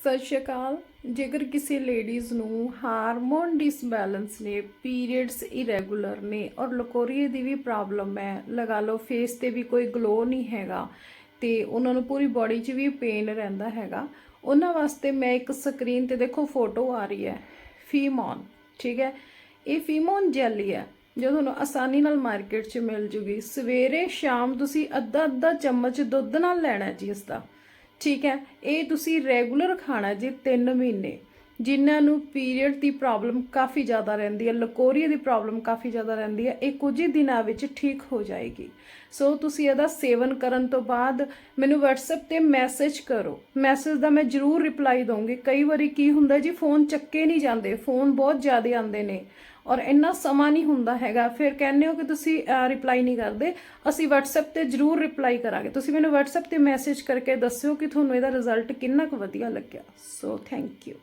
ਸਤਿ ਸ਼੍ਰੀ ਅਕਾਲ। ਜੇਕਰ ਕਿਸੇ ਲੇਡੀਜ਼ ਨੂੰ ਹਾਰਮੋਨ ਡਿਸਬੈਲੈਂਸ ਨੇ ਪੀਰੀਅਡਸ ਇਰੈਗੂਲਰ ਨੇ ਔਰ ਲਕੋਰੀਏ ਦੀ ਵੀ ਪ੍ਰੋਬਲਮ ਹੈ, ਲਗਾ ਲਓ ਫੇਸ ਤੇ ਵੀ ਕੋਈ ਗਲੋ ਨਹੀਂ ਹੈਗਾ ਤੇ ਉਹਨਾਂ ਨੂੰ ਪੂਰੀ ਬਾਡੀ 'ਚ ਵੀ ਪੇਨ ਰਹਿੰਦਾ ਹੈਗਾ, ਉਹਨਾਂ ਵਾਸਤੇ ਮੈਂ ਇੱਕ ਸਕਰੀਨ ਤੇ ਦੇਖੋ ਫੋਟੋ ਆ ਰਹੀ ਹੈ ਫੀਮੋਨ ਠੀਕ ਹੈ? ਇਹ ਫੀਮੋਨ ਜੈਲੀ ਹੈ, ਜੋ ਤੁਹਾਨੂੰ ਆਸਾਨੀ ਨਾਲ ਮਾਰਕੀਟ 'ਚ ਮਿਲ ਜੂਗੀ। ਸਵੇਰੇ, ਸ਼ਾਮ ਤੁਸੀਂ ਅੱਧਾ ਅੱਧਾ ਚਮਚ ਦੁੱਧ ਨਾਲ ਲੈਣਾ ਜੀ ਇਸ ਦਾ। ਠੀਕ ਹੈ? ਇਹ ਤੁਸੀਂ ਰੈਗੂਲਰ ਖਾਣਾ ਜੀ 3 ਮਹੀਨੇ। ਜਿਨ੍ਹਾਂ ਨੂੰ ਪੀਰੀਅਡ ਦੀ ਪ੍ਰੋਬਲਮ ਕਾਫੀ ਜ਼ਿਆਦਾ ਰਹਿੰਦੀ ਹੈ ਲਕੋਰੀਆ ਦੀ ਪ੍ਰੋਬਲਮ ਕਾਫੀ ਜ਼ਿਆਦਾ ਰਹਿੰਦੀ ਹੈ, ਇਹ ਕੁਝ ਹੀ ਦਿਨਾਂ ਵਿੱਚ ਠੀਕ ਹੋ ਜਾਏਗੀ। ਸੋ ਤੁਸੀਂ ਇਹਦਾ ਸੇਵਨ ਕਰਨ ਤੋਂ ਬਾਅਦ ਮੈਨੂੰ WhatsApp ਤੇ ਮੈਸੇਜ ਕਰੋ। ਮੈਸੇਜ ਦਾ ਮੈਂ ਜ਼ਰੂਰ ਰਿਪਲਾਈ ਦਵਾਂਗੀ ਕਈ ਵਾਰੀ ਕੀ ਹੁੰਦਾ ਜੀ ਫੋਨ ਚੱਕੇ ਨਹੀਂ ਜਾਂਦੇ ਫੋਨ ਬਹੁਤ ਜ਼ਿਆਦਾ ਆਉਂਦੇ ਨੇ ਔਰ ਇੰਨਾ ਸਮਾਂ ਨਹੀਂ ਹੁੰਦਾ ਹੈਗਾ। ਫਿਰ ਕਹਿੰਦੇ ਹੋ ਕਿ ਤੁਸੀਂ ਰਿਪਲਾਈ ਨਹੀਂ ਕਰਦੇ। ਅਸੀਂ WhatsApp ਤੇ ਜ਼ਰੂਰ ਰਿਪਲਾਈ ਕਰਾਂਗੇ। ਤੁਸੀਂ ਮੈਨੂੰ WhatsApp ਤੇ ਮੈਸੇਜ ਕਰਕੇ ਦੱਸਿਓ ਕਿ ਤੁਹਾਨੂੰ ਇਹਦਾ ਰਿਜ਼ਲਟ ਕਿੰਨਾ ਕੁ ਵਧੀਆ ਲੱਗਿਆ। So thank you